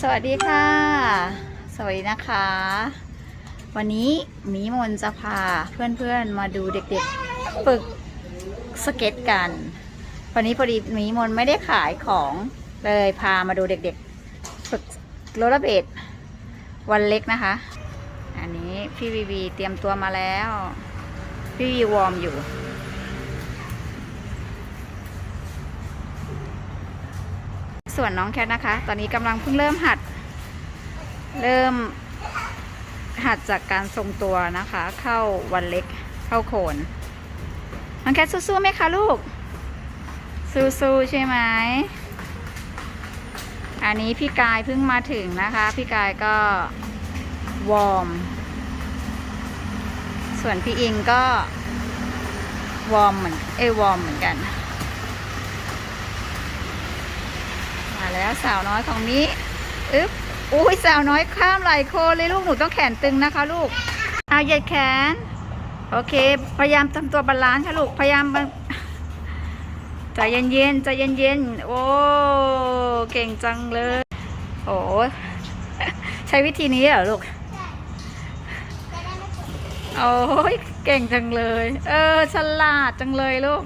สวัสดีค่ะ สวัสดีนะคะ วันนี้มีมนจะพาเพื่อนๆมาดูเด็กๆฝึกสเก็ตกัน วันนี้พอดีมีมนไม่ได้ขายของเลยพามาดูเด็กๆฝึกโรลเลอร์เบดวันเล็กนะคะ อันนี้พี่วีวีเตรียมตัวมาแล้ว พี่วีวอร์มอยู่ ส่วนน้องแคทนะคะ ตอนนี้กำลังเพิ่งเริ่มหัด เริ่มหัดจากการทรงตัวนะคะ เข้าวันเล็กเข้าโคนน้องแคทสู้ๆไหมคะลูก สู้ๆใช่ไหมอันนี้พี่กายเพิ่งมาถึงนะคะ พี่กายก็วอร์ม ส่วนพี่อิงก็วอร์มเหมือนเอยวอร์มเหมือนกัน มา แล้วสาวน้อยของนี้อึ๊บอุ้ยสาวน้อยข้ามไหล่โคเลยลูกหนูต้องแขนตึงนะคะ ลูกเอาเหยียดแขน โอเค พยายามทำตัวบาลานซ์ค่ะลูกพยายามใจเย็นๆใจเย็นๆโอ้เก่งจังเลย โอ้ใช้วิธีนี้เหรอลูกโอ้ยเก่งจังเลย เออฉลาดจังเลยลูก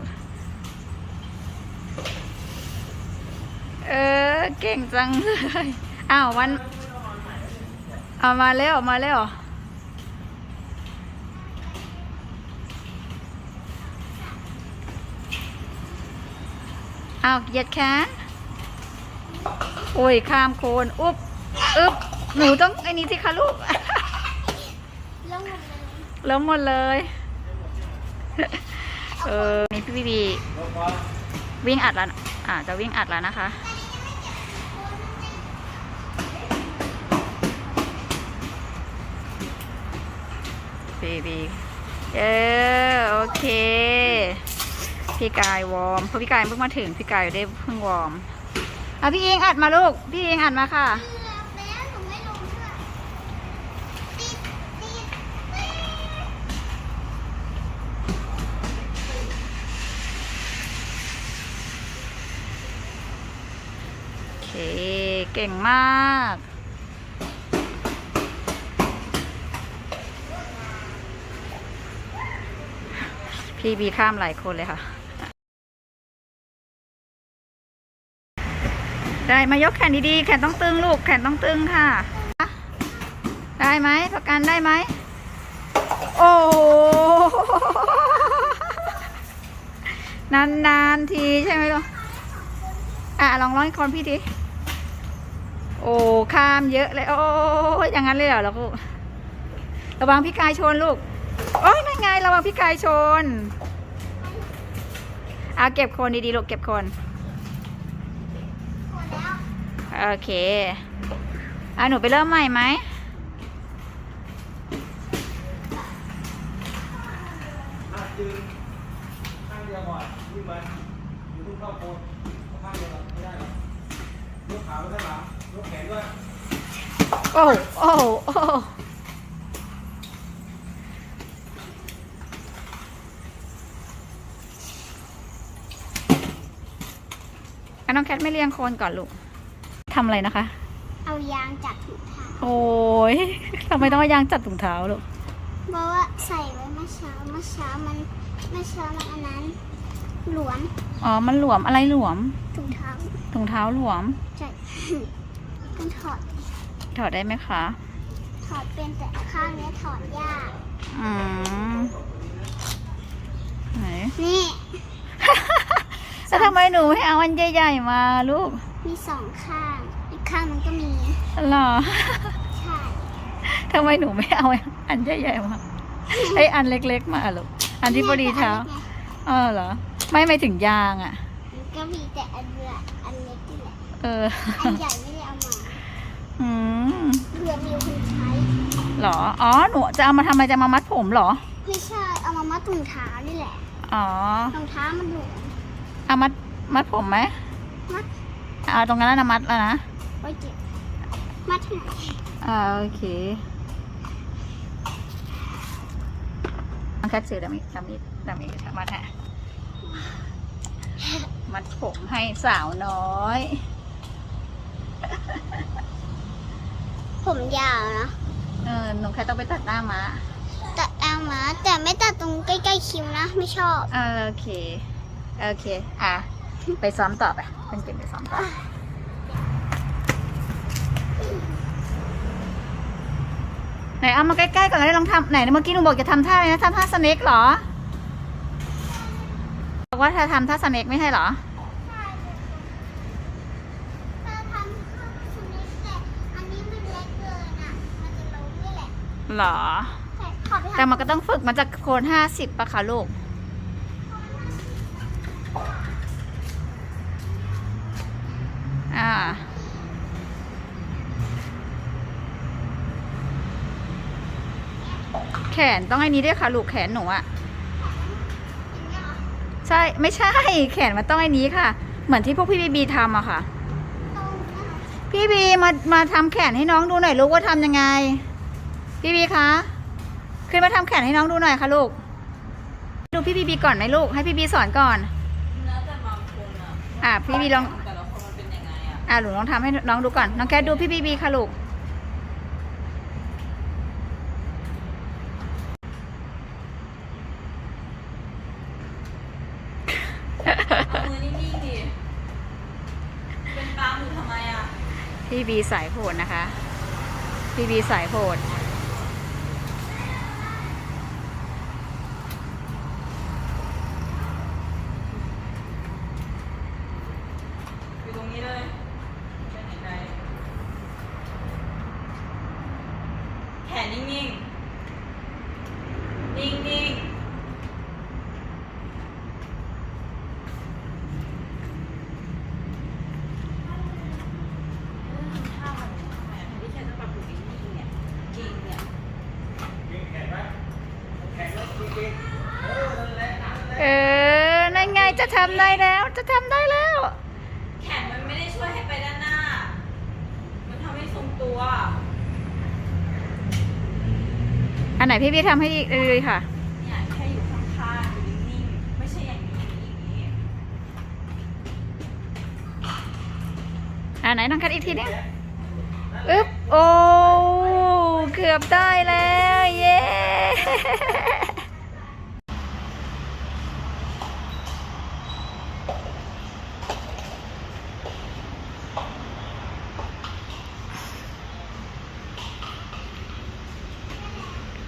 เออ เก่งจังเลยอ้าววันเอามาเร็วมาเร็วเอาเหยียดแขนโอ้ยข้ามโคนอุ๊บอึ๊บหนูต้องไอ้นี้สิคะลูกแล้วหมดเลยแล้วหมดเลย เออนี่พี่บีบีวิ่งอัดแล้วอ่าจะวิ่งอัดแล้วนะคะ บีบีเออโอเค พี่กายวอร์มเพราะพี่กายเพิ่งมาถึงพี่กายได้เพิ่งวอร์มอะพี่เองอัดมาลูก พี่เองอัดมาค่ะโอเคเก่งมาก พี่บีข้ามหลายคนเลยค่ะ ได้มายกแขนดีๆ แขนต้องตึงลูก แขนต้องตึงค่ะ ได้ไหมประกันได้ไหม โอ้โหนานๆทีใช่ไหมลูก อะลองร้องอีกคนพี่ดิโอ้ข้ามเยอะเลย โอ้ยอย่างนั้นเลยเหรอลูก ระวังพี่กายชนลูก โอ้ยนั่นไงระวังพี่กายชน เอาเก็บคนดีๆลูกเก็บคนหมดแล้วโอเคอะหนูไปเริ่มใหม่ไหมข้างเดียวก่อนวิ่งไปอยู่ทุ่งเข้าโคนเอาข้างเดียวก่อนไม่ได้หรอกยกขาไปข้างหลังยกแขนด้วย โอ้โอ้โอ้อะน้องแคทไม่เลี้ยงโคนก่อนลูกทำอะไรนะคะ เอายางจับถุงเท้าโอ้ยทำไมต้องเอายางจัดถุงเท้าลูกเพราะว่าใส่ไว้เมื่อเช้าเมื่อเช้ามันเมื่อเช้ามันอันนั้น หลวมอ๋อมันหลวมอะไรหลวมถุงเท้าถุงเท้าหลวมใช่มันถอดถอดได้ไหมคะ ถอดเป็นแต่ข้างเนี้ยถอดยากอืมไหนนี่ แล้วทำไมหนูไม่เอาอันใหญ่ๆมาลูก มีสองข้าง อีกข้างมันก็มี หรอ ใช่ทำไมหนูไม่เอาอันใหญ่ๆมาไออันเล็กๆมาลูก อันที่พอดีเท้าเออเหรอ ไม่ไม่ถึงยางอะมันก็มีแต่อันเรืออันเล็กนี่แหละ เออ อันใหญ่ไม่ได้เอามา อืมเผื่อมีคนใช้เหรอ อ๋อ หนูจะเอามาทำไมจะมามัดผมเหรอ ไม่ใช่ เอามามัดถุงเท้านี่แหละ อ๋อ รองเท้ามันหลวม เอามัดมัดผมไหมมัดเอาตรงนั้นนะมัดแล้วนะไว้เจ็บมัดที่ไหนอ่าโอเคน้องแคทซื้อดามิดามิดดามิดมาแทะมัดผมให้สาวน้อย ผมยาวนะเออหนูแค่ต้องไปตัดหน้าม้าตัดเอามาแต่ไม่ตัดตรงใกล้ๆคิ้วนะ ไม่ชอบ เออโอเค โอเค อะ ไปซ้อมต่อไปเพื่อนเก่งไปซ้อมต่อไหนเอามาใกล้ๆก่อนเลยลองทำไหนเมื่อกี้หนูบอกจะทำท่าอะไรนะทำท่าสเน็กเหรอบอกว่าเธอทำท่าสเน็กไม่ใช่เหรอถ้าทำข้าวชนิดแต่อันนี้มันเล็กเกินอะมันจะล้มนี่แหละเหรอ แต่ขอไปแต่ทำมันก็ต้องฝึกมาจากโคนห้าสิบปะคะลูก แขนต้องไอ้นี้ด้วยค่ะลูกแขนหนูอะใช่ไม่ใช่แขนมันต้องไอ้นี้ค่ะ เหมือนที่พวกพี่บีบีทำอะค่ะ พี่บีมามาทำแขนให้น้องดูหน่อยลูกว่าทำยังไง พี่บีคะขึ้นมาทำแขนให้น้องดูหน่อยค่ะลูก ดูพี่บีบีก่อนไหมลูก ให้พี่บีสอนก่อนแล้วแต่บางคนอะอะพี่บีลอง อะอะหนูลองทำให้น้องดูก่อน น้องแคทดูพี่บีบีค่ะลูกเอามือนิ่งๆดิ เป็นปลาหมึกทำไมอะ พี่บีสายโหดนะคะ พี่บีสายโหด อยู่ตรงนี้เลยเป็นยังไงแขนนิ่งๆ นิ่งๆท่ามันทำไมอะที่แค่ต้องปรับอยู่นิ่งๆเนี่ยจริงเนี่ย เก่งแข็งไหมแข็งแล้ว เก่งๆเออนั่นแหละนั่นแหละเออ นั่นไงจะทำได้แล้ว จะทำได้แล้ว แขนมันไม่ได้ช่วยให้ไปด้านหน้า มันทำให้ทรงตัว อันไหนพี่บีทำให้เลยค่ะ เนี่ยแค่อยู่ข้างๆอยู่นิ่งๆ ไม่ใช่อย่างนี้อย่างนี้อ่าไหนน้องแคทอีกทีนึงอึ๊บ โอ้ เกือบได้แล้ว เย้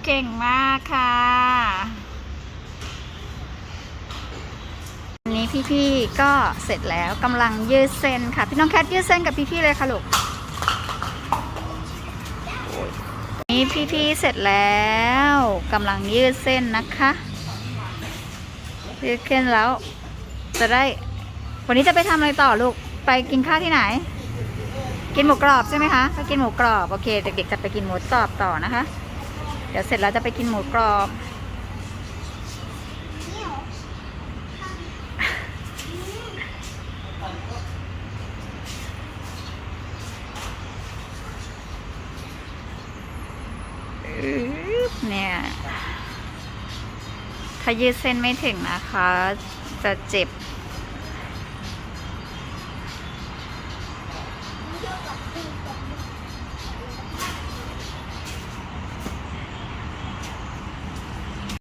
เก่งมากค่ะวันนี้พี่ๆก็เสร็จแล้วกำลังยืดเส้นค่ะ พี่น้องแคทยืดเส้นกับพี่ๆเลยค่ะลูกนี่พี่ๆเสร็จแล้วกำลังยืดเส้นนะคะยืดเส้นแล้ว จะได้ วันนี้จะไปทำอะไรต่อลูกไปกินข้าวที่ไหน กินหมูกรอบใช่ไหมคะไปกินหมูกรอบโอเคเด็กๆจะไปกินหมูกรอบต่อนะคะ เดี๋ยวเสร็จแล้วจะไปกินหมูกรอบ เนี่ย ถ้ายืดเส้นไม่ถึงนะคะ จะเจ็บ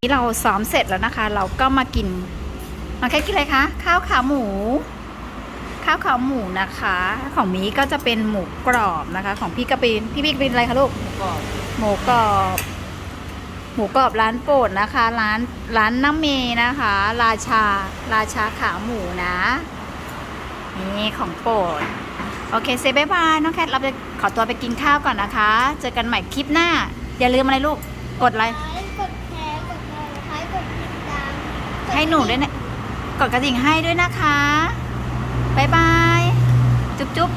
นี่เราซ้อมเสร็จแล้วนะคะ เราก็มากินมาแค่กินอะไรคะ ข้าวขาหมู ข้าวขาหมูนะคะ ของมีก็จะเป็นหมูกรอบนะคะ ของพี่ก็เป็นพี่บิ๊กเป็นอะไรคะลูกก่อนหมูกรอบหมูกรอบร้านโปรดนะคะ ร้านร้านน้ำเมนะคะ ราชา ราชาขาหมูนะ นี่ของโปรดโอเคเซบายบายน้องแคทเราจะขอตัวไปกินข้าวก่อนนะคะ เจอกันใหม่คลิปหน้า อย่าลืมอะไรลูก กดไรไลค์กดแชร์กดไลค์กดติดตาม ให้หนูด้วยนะ กดกระดิ่งให้ด้วยนะคะบายบาย จุ๊บจุ๊บ